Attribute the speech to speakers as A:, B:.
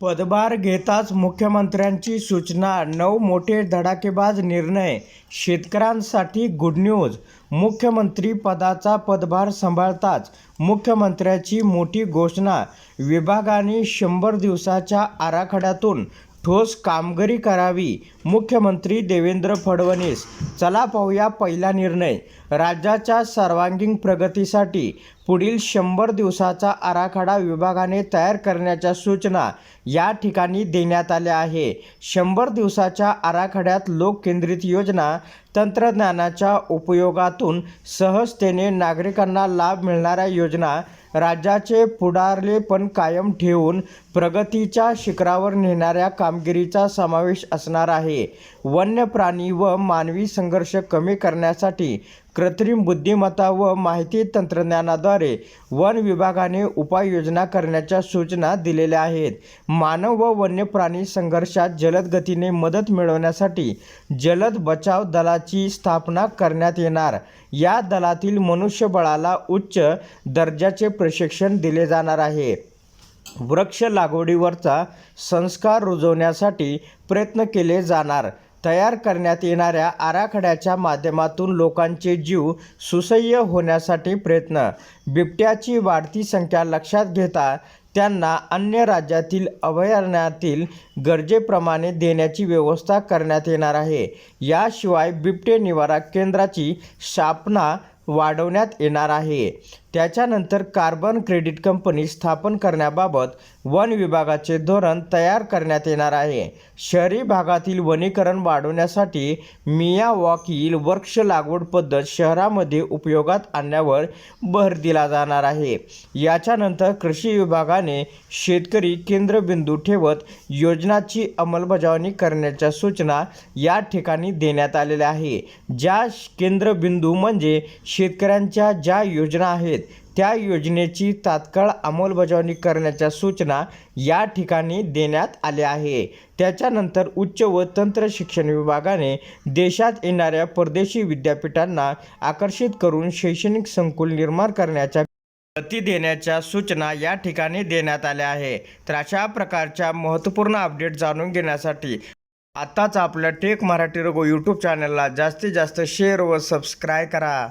A: पदभार घेताच मुख्यमंत्र्यांची सूचना नऊ मोठे धडाकेबाज निर्णय शेतकऱ्यांसाठी गुड न्यूज मुख्यमंत्री पदाचा पदभार सांभाळताच मुख्यमंत्र्याची मोठी घोषणा. विभागाने शंभर दिवसाच्या आराखड्यातून ठोस कामगिरी करावी. मुख्यमंत्री देवेंद्र फडणवीस चला पाहूया पहिला निर्णय. राज्याच्या सर्वांगीण प्रगतीसाठी पुढील शंभर दिवसाचा आराखडा विभागाने तयार करण्याच्या सूचना या ठिकाणी देण्यात आल्या आहे. शंभर दिवसाच्या आराखड्यात लोककेंद्रित योजना तंत्रज्ञानाच्या उपयोगातून सहजतेने नागरिकांना लाभ मिळणाऱ्या योजना राज्याचे पुढारलेपण कायम ठेवून प्रगतीच्या शिखरावर नेणाऱ्या कामगिरीचा समावेश असणार आहे. वन्य प्राणी व मानवी संघर्ष कमी करण्यासाठी कृत्रिम बुद्धिमत्ता व माहिती तंत्रज्ञानाद्वारे वन विभागाने उपाययोजना करण्याच्या सूचना दिलेल्या आहेत. मानव व वन्य प्राणी संघर्षात जलद गतीने मदत मिळवण्यासाठी जलद बचाव दलाची स्थापना करण्यात येणार. या दलातील मनुष्यबळाला उच्च दर्जाचे प्रशिक्षण दिले जाणार आहे. वृक्ष लागवडीवरचा संस्कार रुजवण्यासाठी प्रयत्न केले जाणार. तयार करण्यात येणाऱ्या आराखड्याच्या माध्यमातून लोकांचे जीव सुसह्य होण्यासाठी प्रयत्न. बिबट्याची वाढती संख्या लक्षात घेता त्यांना अन्य राज्यातील अभयारण्यातील गरजेप्रमाणे देण्याची व्यवस्था करण्यात येणार आहे. याशिवाय बिबटे निवारा केंद्राची स्थापना वाढवण्यात येणार आहे. त्याच्यानंतर कार्बन क्रेडिट कंपनी स्थापन करण्याबाबत वन विभागाचे धोरण तयार करण्यात येणार आहे. शहरी भागातील वनीकरण वाढवण्यासाठी मिया वॉकील वृक्ष लागवड पद्धत शहरामध्ये उपयोगात आणण्यावर भर दिला जाणार आहे. याच्यानंतर कृषी विभागाने शेतकरी केंद्रबिंदू ठेवत योजनाची अंमलबजावणी करण्याच्या सूचना या ठिकाणी देण्यात आलेल्या आहे. ज्या केंद्रबिंदू म्हणजे शेतकऱ्यांच्या ज्या योजना आहेत त्या योजनेची तात्काळ अंमलबजावणी करण्याच्या सूचना या ठिकाणी देण्यात आल्या आहे. त्याच्यानंतर उच्च व तंत्र शिक्षण विभागाने देशात येणाऱ्या परदेशी विद्यापीठांना आकर्षित करून शैक्षणिक संकुल निर्माण करण्याच्या गती देण्याच्या सूचना या ठिकाणी देण्यात आल्या आहे. तर अशा प्रकारच्या महत्त्वपूर्ण अपडेट जाणून घेण्यासाठी आत्ताच आपल्या टेक मराठी रगो यूट्यूब चॅनलला जास्तीत जास्त शेअर व सबस्क्राईब करा.